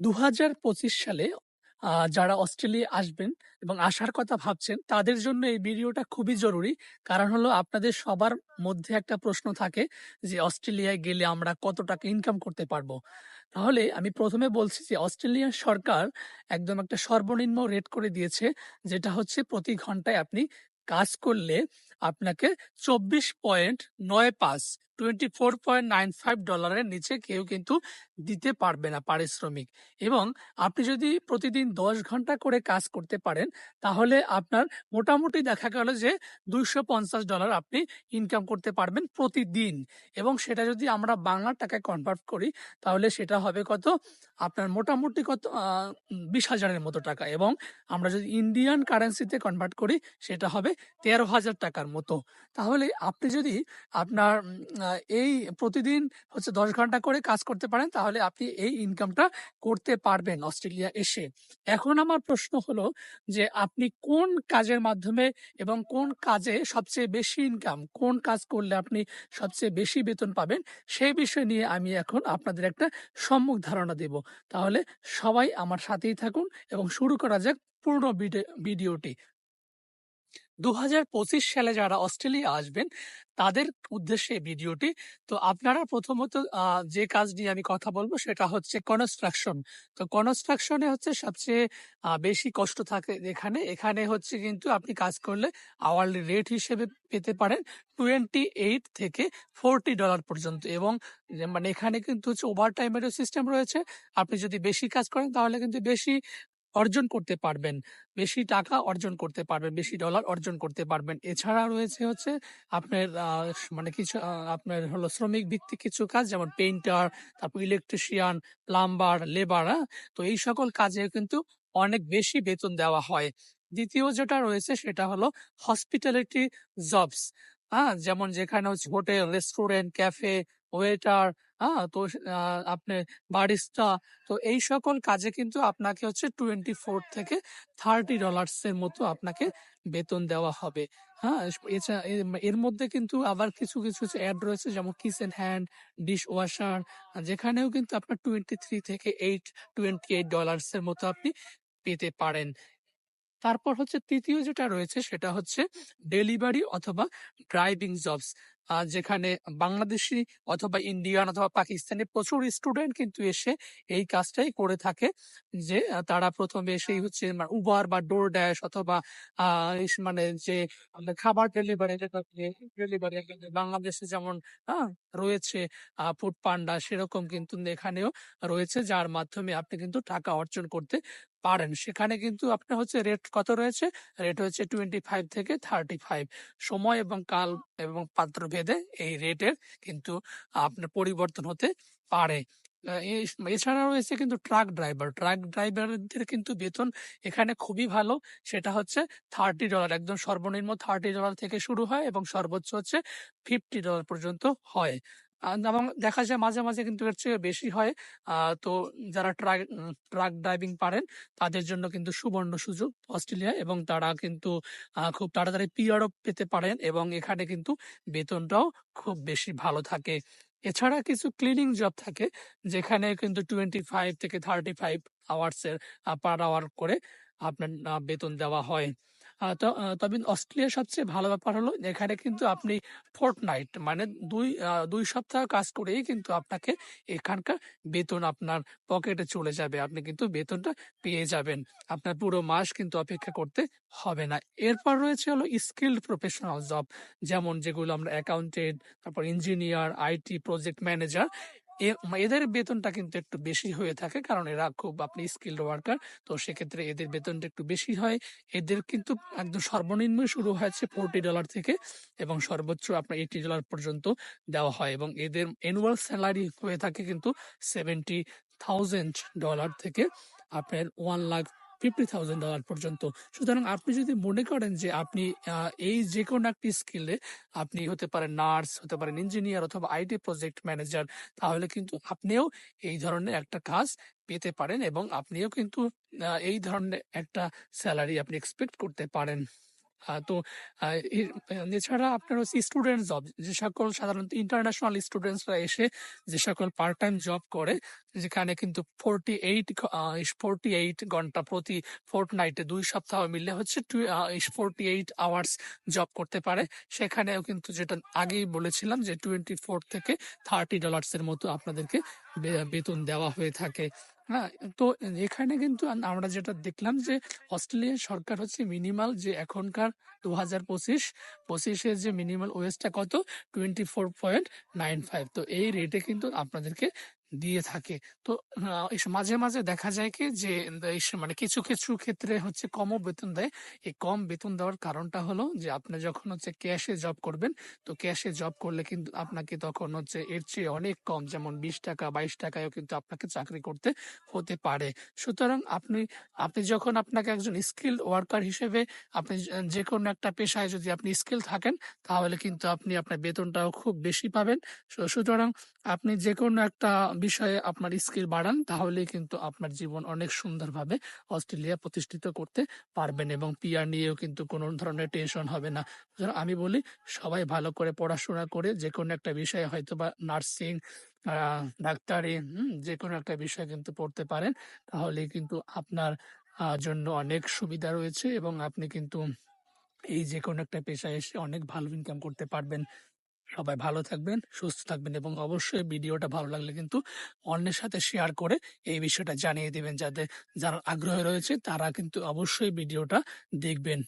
২০২৫ সালে যারা অস্ট্রেলিয়া আসবেন এবং আসার কথা ভাবছেন, তাদের জন্য এই ভিডিওটা খুবই জরুরি। কারণ হলো আপনাদের সবার মধ্যে একটা প্রশ্ন থাকে যে, অস্ট্রেলিয়ায় গেলে আমরা কত টাকা ইনকাম করতে পারব? তাহলে আমি প্রথমে বলছি যে, অস্ট্রেলিয়ান সরকার একদম একটা সর্বনিম্ন রেট করে দিয়েছে। যেটা হচ্ছে প্রতি ঘন্টায় আপনি কাজ করলে আপনাকে ২৪.৯৫ $24.95 ডলারের নিচে কেউ কিন্তু দিতে পারবে না পারিশ্রমিক। এবং আপনি যদি প্রতিদিন ১০ ঘণ্টা করে কাজ করতে পারেন, তাহলে আপনার মোটামুটি দেখা গেল যে $২৫০ আপনি ইনকাম করতে পারবেন প্রতিদিন। এবং সেটা যদি আমরা বাংলার টাকায় কনভার্ট করি, তাহলে সেটা হবে কত? আপনার মোটামুটি কত বিশ হাজারের মতো টাকা। এবং আমরা যদি ইন্ডিয়ান কারেন্সিতে কনভার্ট করি, সেটা হবে তেরো হাজার টাকার মতো। তাহলে আপনি যদি আপনার এই প্রতিদিন হচ্ছে ১০ ঘণ্টা করে কাজ করতে পারেন, তাহলে আপনি এই ইনকামটা করতে পারবেন অস্ট্রেলিয়া এসে। এখন আমার প্রশ্ন হলো যে, আপনি কোন কাজের মাধ্যমে এবং কোন কাজে সবচেয়ে বেশি ইনকাম, কোন কাজ করলে আপনি সবচেয়ে বেশি বেতন পাবেন, সেই বিষয় নিয়ে আমি এখন আপনাদের একটা সম্মুখ ধারণা দেব। তাহলে সবাই আমার সাথেই থাকুন এবং শুরু করা যাক পুরো ভিডে ভিডিওটি। ২০২৫ সালে যারা অস্ট্রেলিয়া আসবেন, তাদের উদ্দেশ্যে ভিডিওটি। তো আপনারা প্রথমত যে কাজ নিয়ে আমি কথা বলব সেটা হচ্ছে কনস্ট্রাকশন। তো কনস্ট্রাকশনে হচ্ছে সবচেয়ে বেশি কষ্ট থাকে এখানে। এখানে হচ্ছে কিন্তু আপনি কাজ করলে আওয়ারলি রেট হিসেবে পেতে পারেন 28 থেকে $40 পর্যন্ত। এবং মানে এখানে কিন্তু হচ্ছে ওভার টাইমেরও সিস্টেম রয়েছে। আপনি যদি বেশি কাজ করেন, তাহলে কিন্তু বেশি অর্জন করতে পারবেন। বেশি টাকা অর্জন করতে পারবেন, বেশি ডলার অর্জন করতে পারবেন। এছাড়া রয়েছে হচ্ছে আপনার মানে কিছু আপনার হলো শ্রমিক ভিত্তিক কিছু কাজ যেমন পেইন্টার, তারপর ইলেকট্রিশিয়ান, প্লাম্বার, লেবার? তো এই সকল কাজে কিন্তু অনেক বেশি বেতন দেওয়া হয়। দ্বিতীয় যেটা রয়েছে সেটা হলো হসপিটালিটি জবস, হ্যাঁ যেমন যেখানে হচ্ছে হোটেল, রেস্টুরেন্ট, ক্যাফে, ওয়েটার, হ্যাঁ তো আপনি বারিস্টা, তো এই সকল কাজে কিন্তু আপনাকে হচ্ছে 24 থেকে $30 এর মতো আপনাকে বেতন দেওয়া হবে। হ্যাঁ? এছা এর মধ্যে কিন্তু আবার কিছু, কিছু এড রয়েছে যেমন কিচেন হ্যান্ড, ডিশ ওয়াশার, যেখানেও কিন্তু আপনার 23 থেকে 8 $28 এর মতো আপনি পেতে পারেন। তারপর হচ্ছে ৩য় যেটা রয়েছে সেটা হচ্ছে ডেলিভারি অথবা ড্রাইভিং জবস। যেখানে বাংলাদেশী অথবা ইন্ডিয়ান অথবা পাকিস্তানি প্রচুর স্টুডেন্ট কিন্তু এসে এই কাজটাই করে থাকে। যে তারা ১ম এ এসেই হচ্ছে Uber বা DoorDash অথবা মানে যে খাবার ডেলিভারি ডেলিভারি বাংলাদেশে যেমন রয়েছে ফুড পান্ডা সেরকম কিন্তু এখানেও রয়েছে, যার মাধ্যমে আপনি কিন্তু টাকা অর্জন করতে পারেন। সেখানে কিন্তু আপনার হচ্ছে রেট কত রয়েছে? রেট হচ্ছে 25 থেকে 35 সময় এবং কাল এবং পাত্রভেদে এই রেটের কিন্তু আপনার পরিবর্তন হতে পারে। এছাড়া রয়েছে কিন্তু ট্রাক ড্রাইভার। ট্রাক ড্রাইভারদের কিন্তু বেতন এখানে খুবই ভালো। সেটা হচ্ছে $30 একদম সর্বনিম্ন $30 থেকে শুরু হয় এবং সর্বোচ্চ হচ্ছে $50 পর্যন্ত হয়। এবং দেখা যায় মাঝে, মাঝে কিন্তু এর চেয়ে বেশি হয়। তো যারা ট্রাক ট্রাক ড্রাইভিং পারেন, তাদের জন্য কিন্তু সুবর্ণ সুযোগ অস্ট্রেলিয়া এবং তারা কিন্তু খুব তাড়াতাড়ি PR ও পেতে পারেন এবং এখানে কিন্তু বেতনটাও খুব বেশি ভালো থাকে। এছাড়া কিছু ক্লিনিং জব থাকে, যেখানে কিন্তু 25 থেকে 35 আওয়ার্স এর আ পার আওয়ার করে আপনার বেতন দেওয়া হয়। তবে অস্ট্রেলিয়ার সবচেয়ে ভালো ব্যাপার হলো এখানে কিন্তু আপনি ফোর্টনাইট মানে দুই দুই সপ্তাহ কাজ করেই কিন্তু আপনাকে এখানকার বেতন আপনার পকেটে চলে যাবে। আপনি কিন্তু বেতনটা পেয়ে যাবেন। আপনার পুরো মাস কিন্তু অপেক্ষা করতে হবে না। এরপর রয়েছে হলো স্কিলড প্রফেশনাল জব যেমন যেগুলো আমরা অ্যাকাউন্টেন্ট, তারপর ইঞ্জিনিয়ার, আইটি প্রজেক্ট ম্যানেজার এদের বেতনটা কিন্তু একটু বেশি হয়ে থাকে কারণ এরা খুব আপনি স্কিল্ড ওয়ার্কার। তো সেক্ষেত্রে এদের বেতনটা একটু বেশি হয়। এদের কিন্তু একদম সর্বনিম্ন শুরু হয়েছে $40 থেকে এবং সর্বোচ্চ আপনার $80 পর্যন্ত দেওয়া হয় এবং এদের অ্যানুয়াল স্যালারি হয়ে থাকে কিন্তু $70,000 থেকে আপনার $1,50,000 পর্যন্ত। সুতরাং আপনি যদি মনে করেন যে আপনি এই যে কোনো একটি স্কিলে আপনি হতে পারেন নার্স, হতে পারেন ইঞ্জিনিয়ার অথবা আইটি প্রজেক্ট ম্যানেজার, তাহলে কিন্তু আপনিও এই ধরনের একটা কাজ পেতে পারেন এবং আপনিও কিন্তু এই ধরনের একটা স্যালারি আপনি এক্সপেক্ট করতে পারেন। তো এছাড়া আপনার হচ্ছে স্টুডেন্ট জব যে সকল সাধারণত ইন্টারন্যাশনাল স্টুডেন্টসরা এসে যে সকল পার্ট টাইম জব করে, যেখানে কিন্তু ফোরটি এইট ফোরটি এইট ঘণ্টা প্রতি ফোর্টনাইটে দুই সপ্তাহ মিললে হচ্ছে ফোরটি এইট আওয়ার্স জব করতে পারে। সেখানেও কিন্তু যেটা আগেই বলেছিলাম যে টোয়েন্টি ফোর থেকে থার্টি ডলার্স এর মতো আপনাদেরকে বেতন দেওয়া হয়ে থাকে। হ্যাঁ তো এখানে কিন্তু আমরা যেটা দেখলাম যে অস্ট্রেলিয়ার সরকার হচ্ছে মিনিমাল যে এখনকার দু হাজার পঁচিশ, পঁচিশের যে মিনিমাল ওয়েজটা কত? Twenty four point nine five তো এই রেটে কিন্তু আপনাদেরকে দিয়ে থাকে। তো মাঝে মাঝে দেখা যায় কি যে মানে কিছু কিছু ক্ষেত্রে হচ্ছে কমও বেতন দেয়। এই কম বেতন দেওয়ার কারণটা হলো যে, আপনি যখন হচ্ছে ক্যাশে জব করবেন, তো ক্যাশে জব করলে কিন্তু আপনাকে তখন হচ্ছে এর চেয়ে অনেক কম, যেমন বিশ টাকা, বাইশ টাকায়ও কিন্তু আপনাকে চাকরি করতে হতে পারে। সুতরাং আপনি আপনি যখন আপনাকে একজন স্কিল ওয়ার্কার হিসেবে আপনি যে কোনো একটা পেশায় যদি আপনি স্কিল থাকেন, তাহলে কিন্তু আপনি আপনার বেতনটাও খুব বেশি পাবেন। সুতরাং আপনি যে কোনো একটা বিষয়ে আপনার স্কিল বাড়ান তাহলে কিন্তু আপনার জীবন অনেক সুন্দরভাবে অস্ট্রেলিয়া প্রতিষ্ঠিত করতে পারবেন এবং পিয়ার নিয়েও কিন্তু কোনো ধরনের টেনশন হবে না। আমি বলি, সবাই ভালো করে পড়াশোনা করে যে কোনো একটা বিষয়ে হয়তো বা নার্সিং ডাক্তারি যে কোনো একটা বিষয় কিন্তু পড়তে পারেন তাহলে কিন্তু আপনার জন্য অনেক সুবিধা রয়েছে এবং আপনি কিন্তু এই যে কোনো একটা পেশায় এসে অনেক ভালো ইনকাম করতে পারবেন। সবাই ভালো থাকবেন, সুস্থ থাকবেন এবং অবশ্যই ভিডিওটা ভালো লাগলে কিন্তু অন্যের সাথে শেয়ার করে এই বিষয়টা জানিয়ে দিবেন যাতে যারা আগ্রহ রয়েছে তারা কিন্তু অবশ্যই ভিডিওটা দেখবেন।